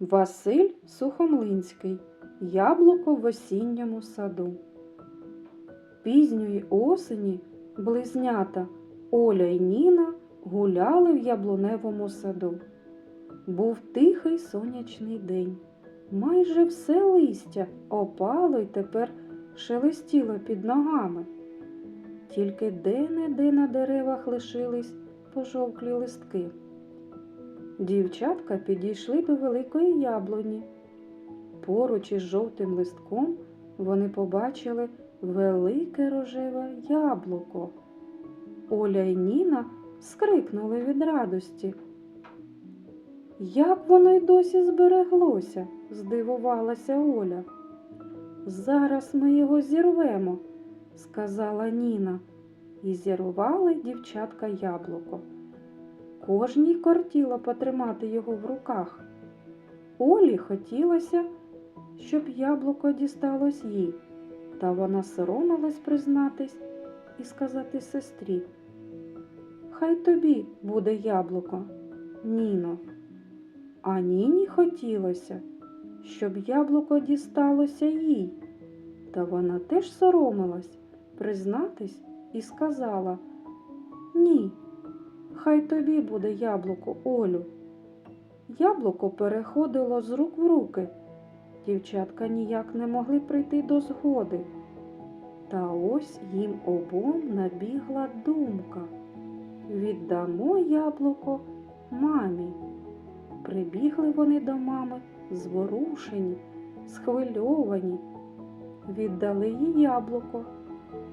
Василь Сухомлинський. Яблуко в осінньому саду. Пізньої осені близнята Оля й Ніна гуляли в яблуневому саду. Був тихий сонячний день. Майже все листя опало й тепер шелестіло під ногами. Тільки де-не-де на деревах лишились пожовклі листки. Дівчатка підійшли до великої яблуні. Поруч із жовтим листком вони побачили велике рожеве яблуко. Оля й Ніна скрикнули від радості. Як воно й досі збереглося? здивувалася Оля. Зараз ми його зірвемо, сказала Ніна, і зірвали дівчатка яблуко. Кожній кортіло потримати його в руках. Олі хотілося, щоб яблуко дісталось їй, та вона соромилась признатись і сказати сестрі. Хай тобі буде яблуко, Ніно. А Ніні хотілося, щоб яблуко дісталося їй. Та вона теж соромилась признатись і сказала Ні, хай тобі буде яблуко, Олю. Яблуко переходило з рук в руки. Дівчатка ніяк не могли прийти до згоди. Та ось їм обом набігла думка. Віддамо яблуко мамі. Прибігли вони до мами зворушені, схвильовані. Віддали їй яблуко.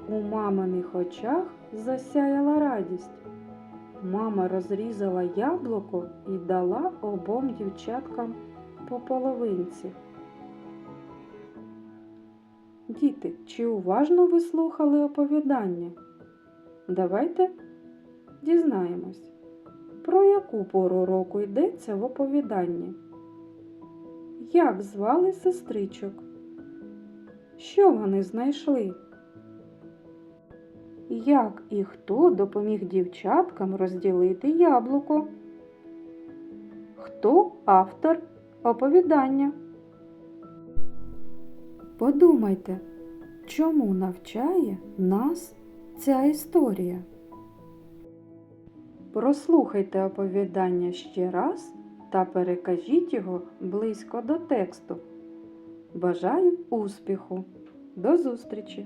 У маминих очах засяяла радість. Мама розрізала яблуко і дала обом дівчаткам по половинці. Діти, чи уважно ви слухали оповідання? Давайте дізнаємось, про яку пору року йдеться в оповіданні. Як звали сестричок? Що вони знайшли? Як і хто допоміг дівчаткам розділити яблуко? Хто автор оповідання? Подумайте, чому навчає нас ця історія? Прослухайте оповідання ще раз та перекажіть його близько до тексту. Бажаю успіху! До зустрічі!